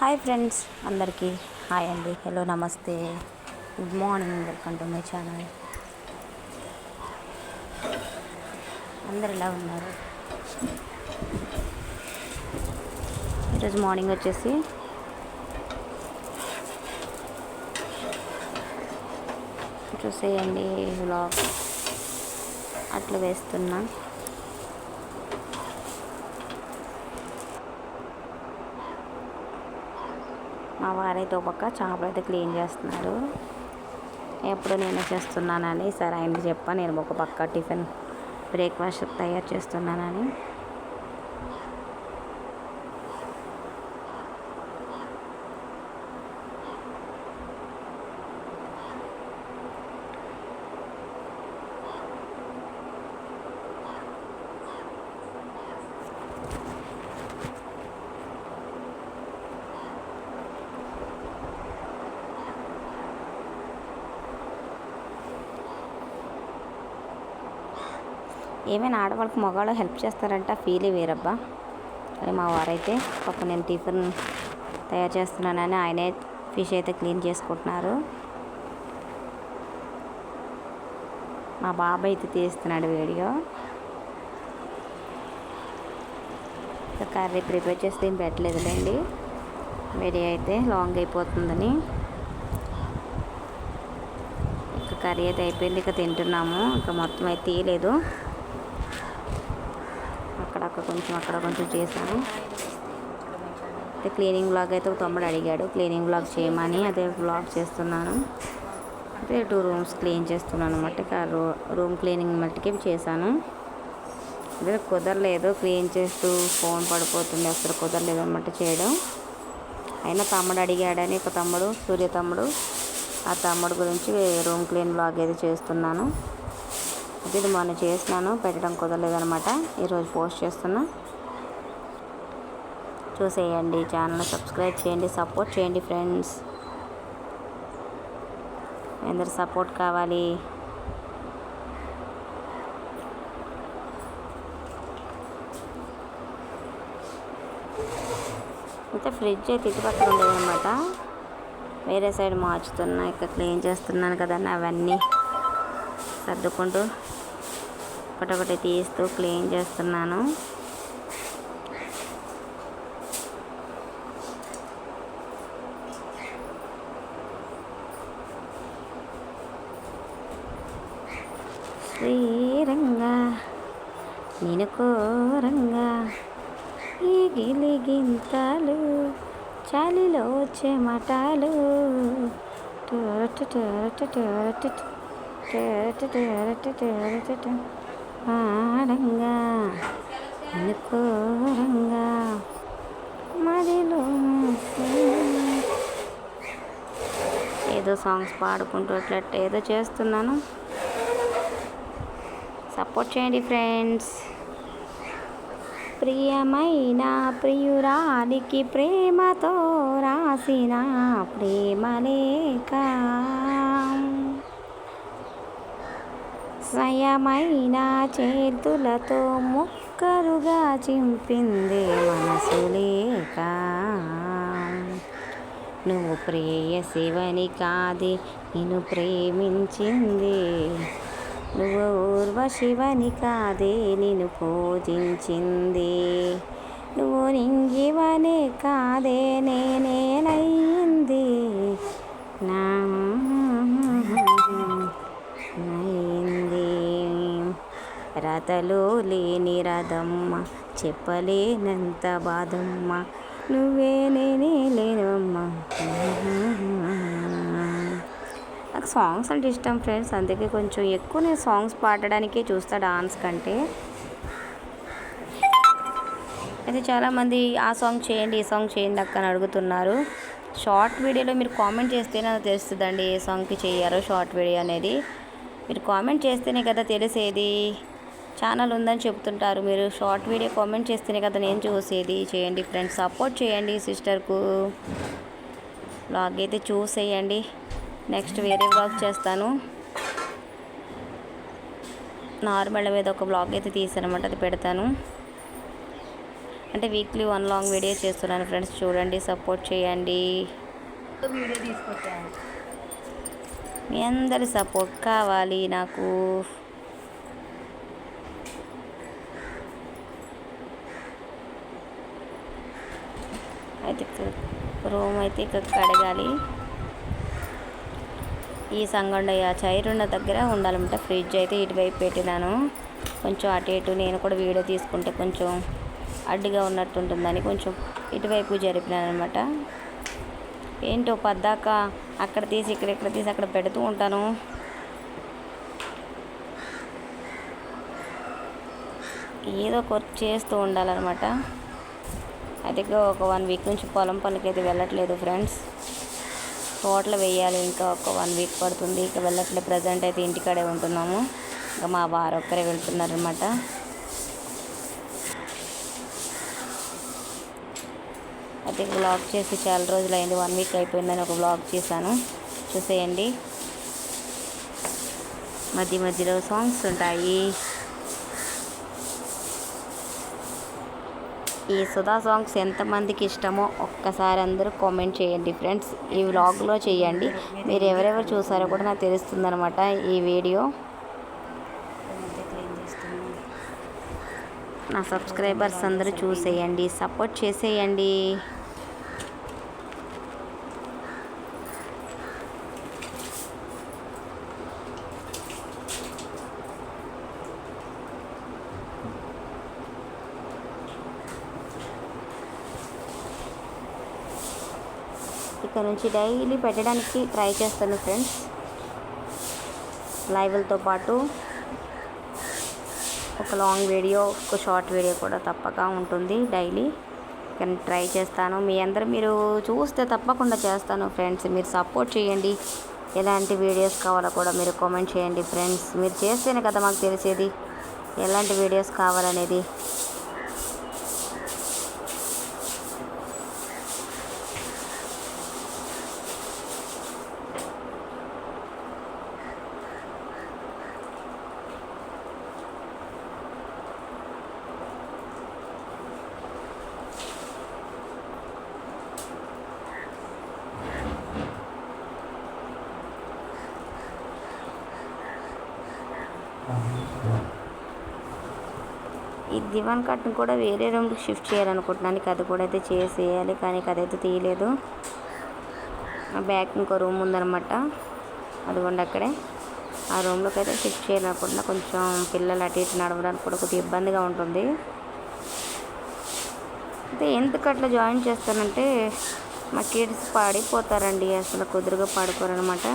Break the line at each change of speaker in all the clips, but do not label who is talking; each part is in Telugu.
హాయ్ ఫ్రెండ్స్ అందరికీ హాయ్ అండి. హలో నమస్తే. Good morning welcome to my channel. అందరు ఎలా ఉన్నారు? ఈరోజు మార్నింగ్ వచ్చేసి చూసేయండి వ్లాగ్ అట్లా వేస్తున్నా. మా వారైతే ఒక పక్క చేపలు అయితే క్లీన్ చేస్తున్నారు. ఎప్పుడు నేను చేస్తున్నానని సరే ఆయనకి చెప్పా నేను ఒక పక్క టిఫిన్ బ్రేక్ఫాస్ట్ తయారు చేస్తున్నానని. ఏమైనా ఆడవాళ్ళకి మగవాళ్ళు హెల్ప్ చేస్తారంట? ఫీలే వేరబ్బా. అదే మా వారైతే పాప నేను టిఫిన్ తయారు చేస్తున్నానని ఆయనే ఫిష్ అయితే క్లీన్ చేసుకుంటున్నారు. మా బాబాయ్ అయితే తీస్తున్నాడు వీడియో. కర్రీ ప్రిపేర్ చేస్తే ఏం పెట్టలేదులేండి. వీడియో అయితే లాంగ్ అయిపోతుందని. ఇంకా కర్రీ అయితే అయిపోయింది ఇక తింటున్నాము. ఇంకా మొత్తం అయితే తీయలేదు. అక్కడక్కడ కొంచెం అక్కడ కొంచెం చేశాను. అయితే క్లీనింగ్ బ్లాగ్ అయితే ఒక తమ్ముడు అడిగాడు క్లీనింగ్ బ్లాగ్ చేయమని అదే బ్లాగ్ చేస్తున్నాను. అయితే టూ రూమ్స్ క్లీన్ చేస్తున్నాను అనమాట ఆ రూ రూమ్ క్లీనింగ్ మట్టికి చేశాను. అదే కుదరలేదు క్లీన్ చేస్తూ ఫోన్ పడిపోతుంది అసలు కుదరలేదు అనమాట చేయడం. అయినా తమ్ముడు అడిగాడని ఒక తమ్ముడు సూర్య తమ్ముడు ఆ తమ్ముడు గురించి రూమ్ క్లీన్ బ్లాగ్ అయితే చేస్తున్నాను. ఇది మొన్న చేసినాను పెట్టడం కుదరలేదనమాట. ఈరోజు పోస్ట్ చేస్తున్నా. చూసేయండి ఛానల్ సబ్స్క్రైబ్ చేయండి సపోర్ట్ చేయండి ఫ్రెండ్స్. అందరు సపోర్ట్ కావాలి. అయితే ఫ్రిడ్జ్ అయితే ఇటుపక్కన ఉండేదన్నమాట వేరే సైడ్ మార్చుతున్నా ఇక్కడ క్లీన్ చేస్తున్నాను కదండి అవన్నీ. సర్దుకుంటూ ఒకటొకటి తీస్తూ క్లీన్ చేస్తున్నాను. శ్రీరంగా నేను కోరంగా ఈ గిలిగింతలు చలిలో చెమటలు టొరటు టొరటు టొరటు. ఆడంగా అనుకోరంగా మదిలో ఏదో సాంగ్స్ పాడుకుంటూ అట్లా ఏదో చేస్తున్నాను. సపోర్ట్ చేయండి ఫ్రెండ్స్ ప్రియమైన ప్రియురాలికి ప్రేమతో రాసిన ప్రేమ లేక స్వయమైన చేతులతో ముక్కరుగా చింపిందే మనసు లేక. నువ్వు ప్రేయశివని కాదే నేను ప్రేమించింది. నువ్వు ఊర్వశివని కాదే నేను పూజించింది. నువ్వు నింగివనే కాదే నేనే కథలు లేని రథమ్మ చెప్పలేనంత బాధమ్మ నువ్వే నేనే లేనమ్మ. నాకు సాంగ్స్ అంటే ఇష్టం ఫ్రెండ్స్ అందుకే కొంచెం ఎక్కువ నేను సాంగ్స్ పాడడానికే చూస్తా డాన్స్ కంటే. అయితే చాలామంది ఆ సాంగ్ చేయండి ఈ సాంగ్ చేయండి అక్క అని అడుగుతున్నారు. షార్ట్ వీడియోలో మీరు కామెంట్ చేస్తేనే నాకు తెలుస్తుందండి ఏ సాంగ్కి చేయాలో షార్ట్ వీడియో అనేది. మీరు కామెంట్ చేస్తేనే కదా తెలిసేది. ఛానల్ ఉందని చెప్తుంటారు. మీరు షార్ట్ వీడియో కామెంట్ చేస్తేనే కదా నేను చూసేది. చేయండి ఫ్రెండ్స్. సపోర్ట్ చేయండి సిస్టర్కు. బ్లాగ్ అయితే చూసేయండి. నెక్స్ట్ వేరే బ్లాగ్ చేస్తాను. నార్మల్ మీద ఒక బ్లాగ్ అయితే తీసానమాట అది పెడతాను. అంటే వీక్లీ వన్ లాంగ్ వీడియో చేస్తున్నాను ఫ్రెండ్స్. చూడండి సపోర్ట్ చేయండి. మీ అందరి సపోర్ట్ కావాలి నాకు. అయితే రూమ్ అయితే ఇక్కడ కడగాలి. ఈ సంగండయ్య ఉన్న దగ్గర ఉండాలన్నమాట. ఫ్రిడ్జ్ అయితే ఇటువైపు పెట్టినాను. కొంచెం అటు ఇటు నేను కూడా వీడియో తీసుకుంటే కొంచెం అడ్డుగా ఉన్నట్టు ఉంటుందని కొంచెం ఇటువైపు జరిపినాను అనమాట ఏంటో పద్దాక అక్కడ తీసి ఇక్కడ ఇక్కడ తీసి అక్కడ పెడుతూ ఉంటాను. ఏదో ఒక వర్క్ చేస్తూ ఉండాలన్నమాట. అయితే ఒక వన్ వీక్ నుంచి పొలం పనికి అయితే వెళ్ళట్లేదు ఫ్రెండ్స్. తోటలు వేయాలి ఇంకా ఒక వన్ వీక్ పడుతుంది. ఇంకా వెళ్ళట్లేదు ప్రజెంట్ అయితే ఇంటికాడే ఉంటున్నాము. ఇంకా మా వారు ఒక్కరే వెళ్తున్నారనమాట అయితే బ్లాగ్ చేసి చాలా రోజులు అయింది వన్ వీక్ అయిపోయిందని ఒక బ్లాగ్ చేశాను. చూసేయండి. మధ్య మధ్యలో సాంగ్స్ ఉంటాయి. ఈ సుధా సాంగ్స్ ఎంతమందికి ఇష్టమో ఒక్కసారి అందరూ కామెంట్ చేయండి ఫ్రెండ్స్. ఈ వ్లాగ్లో చేయండి. మీరు ఎవరెవరు చూసారో కూడా నాకు తెలుస్తుందనమాట ఈ వీడియో. నా సబ్స్క్రైబర్స్ అందరూ చూసేయండి. సపోర్ట్ చేసేయండి. ఇక్కడ నుంచి డైలీ పెట్టడానికి ట్రై చేస్తాను ఫ్రెండ్స్. లైవ్లతో పాటు ఒక లాంగ్ వీడియో ఒక షార్ట్ వీడియో కూడా తప్పక ఉంటుంది డైలీ. కానీ ట్రై చేస్తాను. మీ అందరు మీరు చూస్తే తప్పకుండా చేస్తాను ఫ్రెండ్స్. మీరు సపోర్ట్ చేయండి. ఎలాంటి వీడియోస్ కావాలో కూడా మీరు కామెంట్ చేయండి ఫ్రెండ్స్. మీరు చేస్తేనే కదా మాకు తెలిసేది. ఎలాంటి వీడియోస్ కావాలనేది. ఈ దివాన్ కట్ను కూడా వేరే రూమ్కి షిఫ్ట్ చేయాలనుకుంటున్నాను. అది కూడా అయితే చేసేయాలి కానీ అదైతే తీయలేదు. ఆ బ్యాక్ ఇంకో రూమ్ ఉందనమాట అదిగోండి అక్కడే. ఆ రూమ్లోకి అయితే షిఫ్ట్ చేయాలనుకుంటున్నా. కొంచెం పిల్లలు అటు ఇటు నడవడానికి కూడా కొద్దిగా ఇబ్బందిగా ఉంటుంది. అయితే ఎందుకు అట్లా జాయిన్ చేస్తానంటే మా కిడ్స్ పాడిపోతారండి. అసలు కుదురుగా పడుకోరనమాట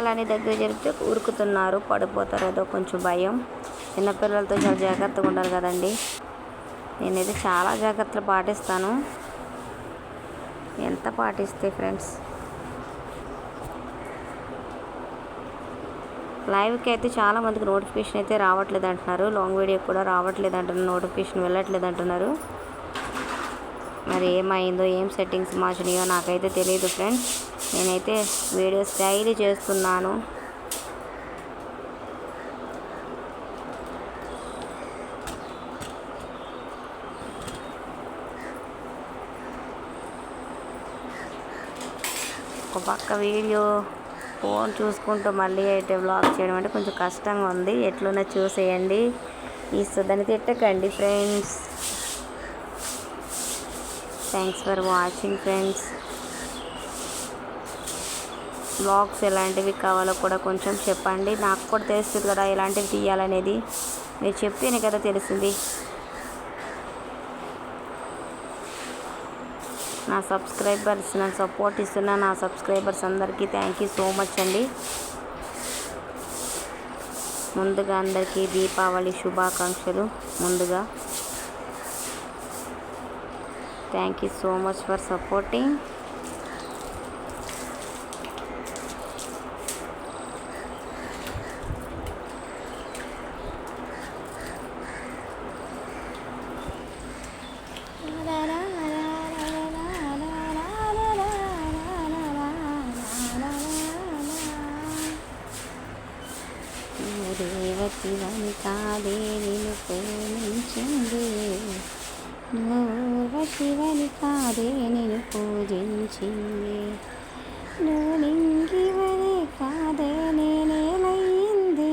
అలానే దగ్గర జరిపితే ఉరుకుతున్నారు పడిపోతారు. ఏదో కొంచెం భయం. చిన్నపిల్లలతో చాలా జాగ్రత్తగా ఉండాలి కదండి. నేనైతే చాలా జాగ్రత్తలు పాటిస్తాను. ఎంత పాటిస్తే ఫ్రెండ్స్? లైవ్కి అయితే చాలా మందికి నోటిఫికేషన్ అయితే రావట్లేదు అంటున్నారు లాంగ్ వీడియో కూడా రావట్లేదు అంటున్నారు నోటిఫికేషన్ వెళ్ళట్లేదు అంటున్నారు మరి ఏమైందో ఏం సెట్టింగ్స్ మార్చినాయో నాకైతే తెలియదు ఫ్రెండ్స్. నేనైతే వీడియోస్ డైలీ చేస్తున్నాను. ఒక పక్క వీడియో ఫోన్ చూసుకుంటూ మళ్ళీ అయితే బ్లాగ్ చేయడం అంటే కొంచెం కష్టంగా ఉంది. ఎట్లున్నా చూసేయండి. ఈ సుధని తిట్టకండి friends. Thanks for watching friends blogs ఎలాంటివి కావాలో కూడా కొంచెం చెప్పండి. నాకు కూడా తెలుస్తుంది కదా ఎలాంటివి తీయాలనేది. మీరు చెప్తేనే కదా తెలిసింది. నా సబ్స్క్రైబర్స్ నా సపోర్ట్ ఇస్తున్న నా సబ్స్క్రైబర్స్ అందరికీ థ్యాంక్ యూ సో మచ్ అండి. ముందుగా అందరికీ దీపావళి శుభాకాంక్షలు. ముందుగా thank you so much for supporting Revathi వని కాదే ప్రేమించింది. నువ్వు శివని కాదే నేను పూజించింది. నువ్వు నింగివని కాదే నేనేలయింది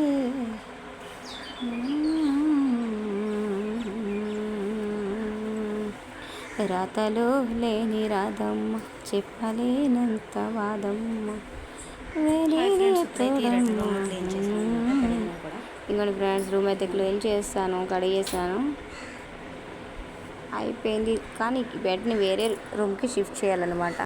రాతలో లేని రాధమ్మ చెప్పలేనంత వాదమ్మ. ఇంకోటి ఫ్రెండ్స్ రూమ్ అయితే క్లీన్ చేస్తాను? కడిగేసాను అయిపోయింది. కానీ బెడ్ని వేరే రూమ్కి షిఫ్ట్ చేయాలన్నమాట.